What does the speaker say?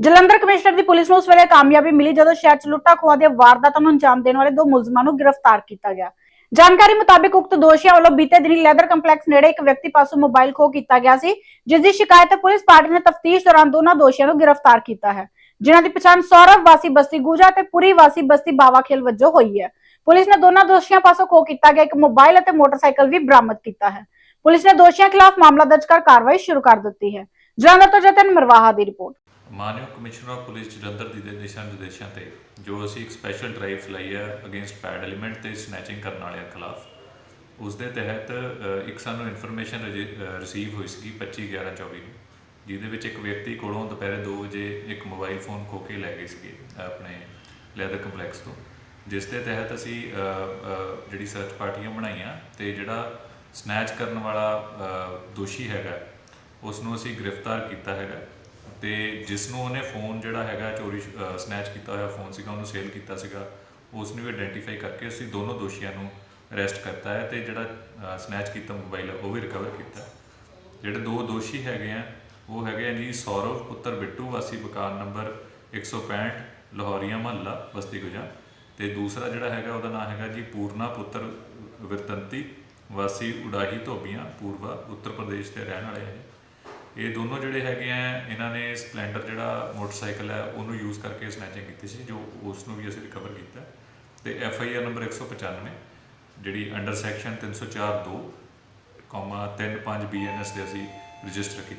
Jalandhar commissioner ਦੀ police ਨੂੰ ਉਸ ਵੇਲੇ ਕਾਮਯਾਬੀ ਮਿਲੀ ਜਦੋਂ ਸ਼ਹਿਰ 'ਚ ਲੁੱਟਾ ਖੋਆ ਦੇ ਵਾਰਦਾਤਾਂ ਨੂੰ ਅੰਜਾਮ ਦੇਣ ਵਾਲੇ ਦੋ ਮੁਲਜ਼ਮਾਂ ਨੂੰ ਗ੍ਰਿਫਤਾਰ ਕੀਤਾ ਗਿਆ। ਜਾਣਕਾਰੀ ਮੁਤਾਬਿਕ ਉਕਤ ਦੋਸ਼ੀਆਂ ਵੱਲੋਂ ਬੀਤੇ ਦਿਨੀ ਲੈਦਰ ਕੰਪਲੈਕਸ ਨੇੜੇ ਇੱਕ ਵਿਅਕਤੀ ਪਾਸੋਂ ਮੋਬਾਈਲ ਖੋਹ ਕੀਤਾ ਗਿਆ ਸੀ, ਜਿਸ ਦੀ ਸ਼ਿਕਾਇਤ ਪੁਲਿਸ ਪਾਰਟੀ ਨੇ ਤਫਤੀਸ਼ ਦੌਰਾਨ ਦੋਨਾਂ ਦੋਸ਼ੀਆਂ ਨੂੰ ਗ੍ਰਿਫਤਾਰ ਕੀਤਾ ਹੈ। ਜਿਨ੍ਹਾਂ ਦੀ ਪਛਾਣ ਸੌਰਵ, ਵਾਸੀ ਬਸਤੀ ਗੂਜਾ ਤੇ ਪੁਰੀ ਵਾਸੀ ਬਸਤੀ ਬਾਵਾ ਖੇਲ ਵਜੋਂ ਹੋਈ ਹੈ। ਪੁਲਿਸ ਨੇ ਦੋਨਾਂ ਦੋਸ਼ੀਆਂ ਪਾਸੋਂ ਖੋ ਕੀਤਾ ਗਿਆ, ਇੱਕ ਮੋਬਾਈਲ ਅਤੇ ਮੋਟਰਸਾਈਕਲ ਵੀ ਬਰਾਮਦ ਕੀਤਾ ਹੈ। ਪੁਲਿਸ ਨੇ ਦੋਸ਼ੀਆਂ ਖਿਲਾਫ ਮਾਮਲਾ ਦਰਜ ਕਰ ਕਾਰਵਾਈ ਸ਼ੁਰੂ ਕਰ ਦਿੱਤੀ ਹੈ। ਜਲੰਧਰ ਤੋਂ ਜਤਨ ਮਰਵਾਹਾ ਦੀ ਰਿਪੋਰਟ। ਮਾਨਯੋਗ ਕਮਿਸ਼ਨਰ ਆਫ ਪੁਲਿਸ ਜਲੰਧਰ ਦੀ ਦੇ ਦਿਸ਼ਾ ਨਿਰਦੇਸ਼ਾਂ ਤੇ ਜੋ ਅਸੀਂ ਇੱਕ ਸਪੈਸ਼ਲ ਡਰਾਈਵ ਚਲਾਈ ਹੈ ਅਗੇਂਸਟ ਪੈਡ ਐਲੀਮੈਂਟ ਤੇ ਸਨੈਚਿੰਗ ਕਰਨ ਵਾਲਿਆਂ ਖਿਲਾਫ, ਉਸ ਦੇ ਤਹਿਤ ਇੱਕ ਸਾਨੂੰ ਇਨਫੋਰਮੇਸ਼ਨ ਰਿਸੀਵ ਹੋਈ ਸੀ 25 11 24 ਨੂੰ, ਜਿਹਦੇ ਵਿੱਚ ਇੱਕ ਵਿਅਕਤੀ ਕੋਲੋਂ ਦੁਪਹਿਰੇ 2 ਵਜੇ ਇੱਕ ਮੋਬਾਈਲ ਫੋਨ ਖੋ ਕੇ ਲੈ ਗਏ ਸੀਗੇ, ਆਪਣੇ ਲੈਦਰ ਕੰਪਲੈਕਸ ਤੋਂ, ਜਿਸ ਦੇ ਤਹਿਤ ਅਸੀਂ ਜਿਹੜੀ ਸਰਚ ਪਾਰਟੀਆਂ ਬਣਾਈਆਂ ਤੇ ਜਿਹੜਾ ਸਨੈਚ ਕਰਨ ਵਾਲਾ ਦੋਸ਼ੀ ਹੈਗਾ ਉਸ ਨੂੰ ਅਸੀਂ ਗ੍ਰਿਫਤਾਰ ਕੀਤਾ ਹੈਗਾ। ਤੇ ਜਿਸ ਨੂੰ ਉਹਨੇ ਫੋਨ ਜਿਹੜਾ ਹੈਗਾ, ਚੋਰੀ ਸਨੈਚ ਕੀਤਾ ਹੋਇਆ ਫੋਨ ਸੀਗਾ, ਉਹਨੂੰ ਸੇਲ ਕੀਤਾ ਸੀਗਾ ਉਸ ਨੂੰ ਵੀ ਆਇਡੈਂਟੀਫਾਈ ਕਰਕੇ ਅਸੀਂ ਦੋਨੋਂ ਦੋਸ਼ੀਆਂ ਨੂੰ ਅਰੈਸਟ ਕਰਤਾ ਹੈ ਤੇ ਜਿਹੜਾ ਸਨੈਚ ਕੀਤਾ ਮੋਬਾਈਲ ਉਹ ਵੀ ਰਿਕਵਰ ਕੀਤਾ ਜਿਹੜੇ ਦੋ ਦੋਸ਼ੀ ਹੈਗੇ ਆ, ਉਹ ਹੈਗੇ ਆ ਜੀ ਸੌਰਵ, ਪੁੱਤਰ ਬਿੱਟੂ, ਵਾਸੀ ਮਕਾਨ ਨੰਬਰ 165 ਲਾਹੌਰੀਆ ਮਹੱਲਾ, ਬਸਤੀ ਗੁਜਾ। ਤੇ ਦੂਸਰਾ ਜਿਹੜਾ ਹੈਗਾ, ਉਹਦਾ ਨਾਮ ਹੈਗਾ ਜੀ ਪੂਰਨਾ, ਪੁੱਤਰ ਵਿਰਤੰਤੀ ਵਾਸੀ ਉਡਾਹੀ ਧੋਬੀਆਂ ਪੂਰਬਾ ਉੱਤਰ ਪ੍ਰਦੇਸ਼ ਦੇ ਰਹਿਣ ਵਾਲੇ ਹੈ ਇਹ ਦੋਨੋਂ ਜਿਹੜੇ ਹੈਗੇ ਆ, ਇਹਨਾਂ ਨੇ ਸਪਲੈਂਡਰ ਜਿਹੜਾ ਮੋਟਰਸਾਈਕਲ ਹੈ, ਉਹਨੂੰ ਯੂਜ਼ ਕਰਕੇ ਸਨੈਚਿੰਗ ਕੀਤੀ ਸੀ, ਜੋ ਉਸ ਨੂੰ ਵੀ ਅਸੀਂ ਰਿਕਵਰ ਕੀਤਾ। ਤੇ ਐਫ ਆਈ ਆਰ ਨੰਬਰ 195 ਜਿਹੜੀ under section 304 2 35 B N S ਦੇ ਅਸੀਂ ਰਜਿਸਟਰ ਕੀਤੀ।